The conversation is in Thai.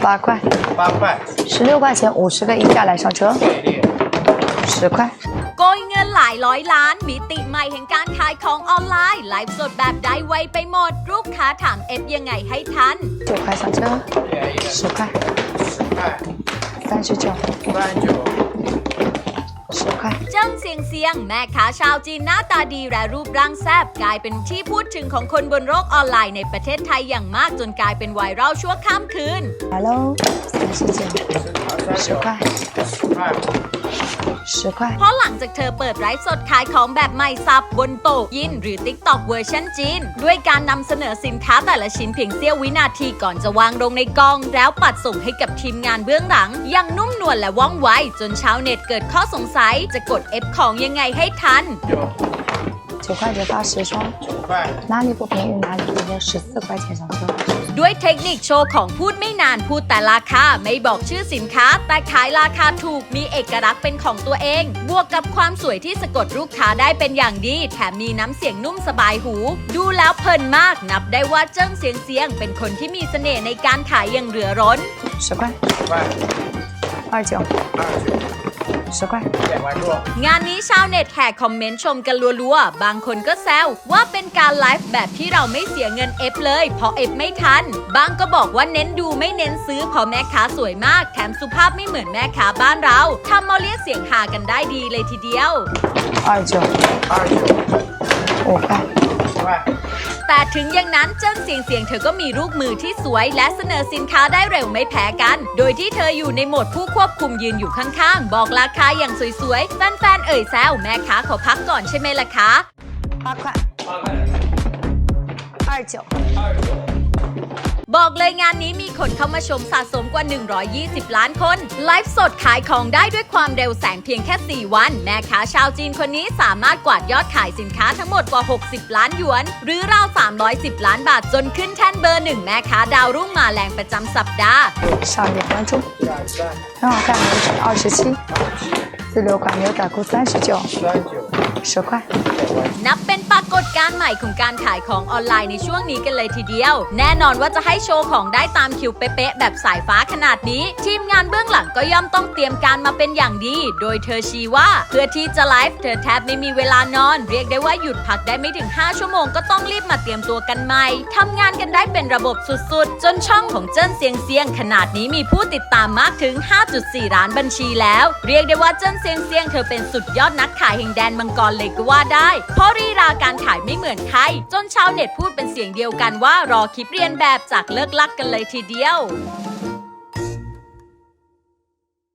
八块，八块，十六块钱五十个衣架来上车，给力。十块。 โกยเงินหลายร้อยล้าน มิติใหม่แห่งการขายของออนไลน์ ไลฟ์สดแบบได้ไวไปหมด ลูกค้าถามเอฟยังไงให้ทัน 九块上车，便宜的十块，十块，三十九，三九，十块。 เจิ้งเซียงเซียง แม่ค้าชาวจีนหน้าตาดีและรูปร่างแซบกลายเป็นที่พูดถึงของคนบนโลกออนไลน์ในประเทศไทยอย่างมากจนกลายเป็นไวรัลชั่วข้ามคืน ฮัลโหลเซียงเซียง 十块， เพราะหลังจากเธอเปิดไลฟ์สดขายของแบบใหม่สับบนโตะยินหรือ TikTok เวอร์ชันจีน ด้วยการนำเสนอสินค้าแต่ละชิ้นเพียงเสี้ยววินาทีก่อนจะวางลงในกล่อง แล้วปัดส่งให้กับทีมงานเบื้องหลังอยังนุ่มนวลและว่องไว จนชาวเน็ตเกิดข้อสงสัยจะกด F ของยังไงให้ทัน 九九块折发十双， 九块，哪里不便宜哪里直接十四块钱上车。 ด้วยเทคนิคโชว์ของพูดไม่นานพูดแต่ราคาไม่บอกชื่อสินค้า แต่ขายราคาถูกมีเอกลักษณ์เป็นของตัวเอง บวกกับความสวยที่สะกดลูกค้าได้เป็นอย่างดี แถมมีน้ำเสียงนุ่มสบายหู ดูแล้วเพลินมากนับได้ว่าเจิ้งเสียงเสียง เป็นคนที่มีเสน่ห์ในการขายอย่างเหลือร้น 十块，十块，二九，二九， สักแป๊บงานนี้ชาวเน็ตแห่คอมเมนต์ชมกันรัวๆ บางคนก็แซวว่าเป็นการไลฟ์แบบที่เราไม่เสียเงินเอฟเลย เพราะเอฟไม่ทัน บางก็บอกว่าเน้นดูไม่เน้นซื้อเพราะแม่ค้าสวยมาก แถมสุภาพไม่เหมือนแม่ค้าบ้านเราทำมาเรียกเสียงหากันได้ดีเลยทีเดียวอ้อยเจ้าอ้อยเจ้าโอ้ไป แต่ถึงอย่างนั้นเจิ้งเสียงเสียงเธอก็มีลูกมือที่สวย และเสนอสินค้าได้เร็วไม่แพ้กัน โดยที่เธออยู่ในโหมดผู้ควบคุมยืนอยู่ข้างๆ บอกราคาอย่างสวยๆ แฟนๆ เอ่ยแซวแม่ค้าขอพักก่อนใช่ไหมล่ะคะ 八块，八块，二九，二九， บอกเลยงานนี้มีคนเข้ามาชมสะสมกว่า 120 ล้านคน ไลฟ์สดขายของได้ด้วยความเร็วแสงเพียงแค่ 4 วัน แม่ค้าชาวจีนคนนี้สามารถกวาดยอดขายสินค้าทั้งหมดกว่า 60 ล้านหยวน หรือราว 310 ล้านบาทจนขึ้นแท่นเบอร์หนึ่งแม่ค้าดาวรุ่งมาแรงประจำสัปดาห์ 上点关注，两三，很好看，牛仔二十七，自留款牛仔裤三十九， ชกว่นับเป็นปรากฏการณ์ใหม่ของการขายของออนไลน์ในช่วงนี้กันเลยทีเดียว แน่นอนว่าจะให้โชว์ของได้ตามคิวเป๊ะแบบสายฟ้าขนาดนี้ ทีมงานเบื้องหลังก็ย่อมต้องเตรียมการมาเป็นอย่างดี โดยเธอชี้ว่า เพื่อที่จะไลฟ์เธอแทบไม่มีเวลานอน เรียกได้ว่าหยุดพักได้ไม่ถึง 5 ชั่วโมงก็ต้องรีบมาเตรียมตัวกันใหม่ทำงานกันได้เป็นระบบสุดๆ จนช่องของเจิ้นเซียงเซียงขนาดนี้มีผู้ติดตามมากถึง 5.4 ล้านบัญชีแล้ว เรียกได้ว่าเจิ้นเซียงเซียงเธอเป็นสุดยอดนักขายแห่งแดนมังกรรเลยก็ว่าได้ เพราะรีราการขายไม่เหมือนใคร จนชาวเน็ตพูดเป็นเสียงเดียวกันว่ารอคลิปเรียนแบบจากเลิกลักกันเลยทีเดียว